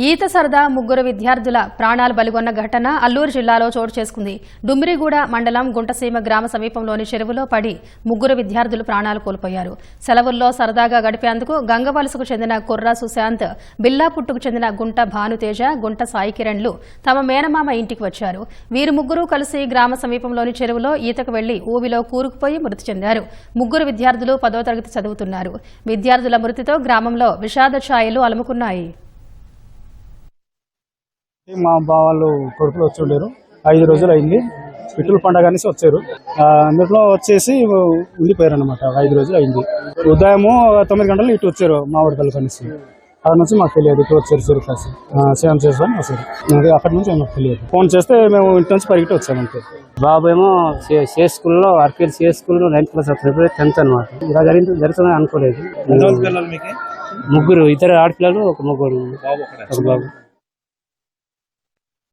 ఈత సరదా ముగ్గురు విద్యార్థుల ప్రాణాలు బలిగొన్న ఘటన అల్లూరు జిల్లాలో చోటు చేసుకుంది. డుమ్మిరిగూడ మండలం గుంటసీమ గ్రామ సమీపంలోని చెరువులో పడి ముగ్గురు విద్యార్థులు ప్రాణాలు కోల్పోయారు. సెలవుల్లో సరదాగా గడిపేందుకు గంగవలసకు చెందిన కుర్రా సుశాంత్ బిల్లాపుట్టుకు చెందిన గుంట భానుతేజ గుంట సాయి కిరణ్లు తమ మేనమామ ఇంటికి వచ్చారు. వీరు ముగ్గురు కలిసి గ్రామ సమీపంలోని చెరువులో ఈతకు వెళ్ళి ఊవిలో కూరుకుపోయి మృతి చెందారు. ముగ్గురు విద్యార్థులు పదో తరగతి చదువుతున్నారు. విద్యార్థుల మృతితో గ్రామంలో విషాద ఛాయలు అలుముకున్నాయి. మా బావాళ్ళు కొడుకులు వచ్చి ఉండేరు. ఐదు రోజులు అయింది. పిట్టుల పండగ అనేసి వచ్చారు. అందులో వచ్చేసి ఉండిపోయారు అనమాట ఐదు రోజులు అయింది. ఉదయము తొమ్మిది గంటలు ఇటు వచ్చారు మా ఊరికల్ కనేసి. అక్కడ నుంచి మాకు తెలియదు. ఇటు వచ్చారు చెరువు కాసి సేమ్ చేసుకొని వచ్చారు. అక్కడ నుంచి మాకు తెలియదు. ఫోన్ చేస్తే మేము ఇంటి నుంచి పరిగెట్టి వచ్చాము అంతే. బాబు ఏమో సి- సి స్కూల్లో ఆర్కేడ్ సిఎస్ స్కూల్లో నైన్త్ క్లాస్ ప్రిపేర్ టెన్త్ అనమాట ఇలా జరిగింది జరుగుతుందని అనుకోలేదు. ముగ్గురు ఇద్దరు ఆడపిల్లలు ఒక ముగ్గురు. ఒక బాబు.